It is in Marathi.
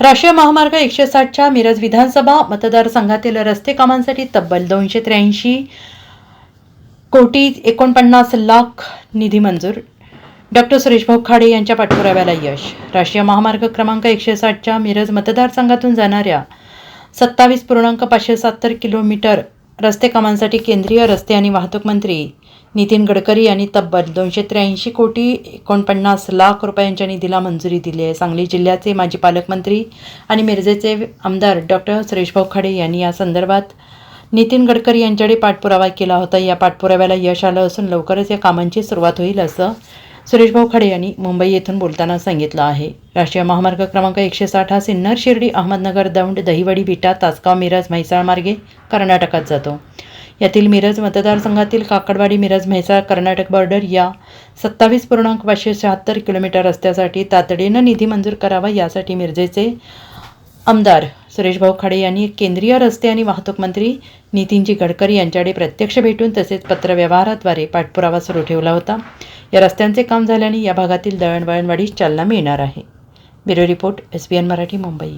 राष्ट्रीय महामार्ग एकशे साठच्या मिरज विधानसभा मतदारसंघातील रस्ते कामांसाठी तब्बल दोनशे त्र्याऐंशी कोटी एकोणपन्नास लाख निधी मंजूर. डॉक्टर सुरेशभाऊ खाडे यांच्या पाठपुराव्याला यश. राष्ट्रीय महामार्ग क्रमांक एकशे साठच्या मिरज मतदारसंघातून जाणाऱ्या सत्तावीस पूर्णांक पाचशे सत्तर किलोमीटर रस्ते कामांसाठी केंद्रीय रस्ते आणि वाहतूक मंत्री नितीन गडकरी यांनी तब्बल दोनशे त्र्याऐंशी कोटी एकोणपन्नास लाख रुपयांच्या निधीला मंजुरी दिली आहे. सांगली जिल्ह्याचे माजी पालकमंत्री आणि मिरजेचे आमदार डॉक्टर सुरेशभाऊ खाडे यांनी या संदर्भात नितीन गडकरी यांच्याकडे पाठपुरावा केला होता. या पाठपुराव्याला यश आलं असून लवकरच या कामांची सुरुवात होईल असं सुरेशभाऊ खडे यांनी मुंबई येथून बोलताना सांगितलं आहे. राष्ट्रीय महामार्ग क्रमांक एकशे साठ हा सिन्नर शिर्डी अहमदनगर दौंड दहिवडी बिटा तासगाव मिरज म्हैसाळ मार्गे कर्नाटकात जातो. यातील मिरज मतदारसंघातील काकडवाडी मिरज म्हैसाळ कर्नाटक बॉर्डर या सत्तावीस पूर्णांक पाचशे शहात्तर किलोमीटर रस्त्यासाठी तातडीनं निधी मंजूर करावा यासाठी मिरजेचे आमदार सुरेशभाऊ खाडे यांनी केंद्रीय रस्ते आणि वाहतूक मंत्री नितीनजी गडकरी यांच्याकडे प्रत्यक्ष भेटून तसेच पत्रव्यवहाराद्वारे पाठपुरावा सुरू ठेवला होता. या रस्त्यांचे काम झाल्याने या भागातील दळणवळण वाढीस चालना मिळणार आहे. Bureau report S B N Marathi Mumbai.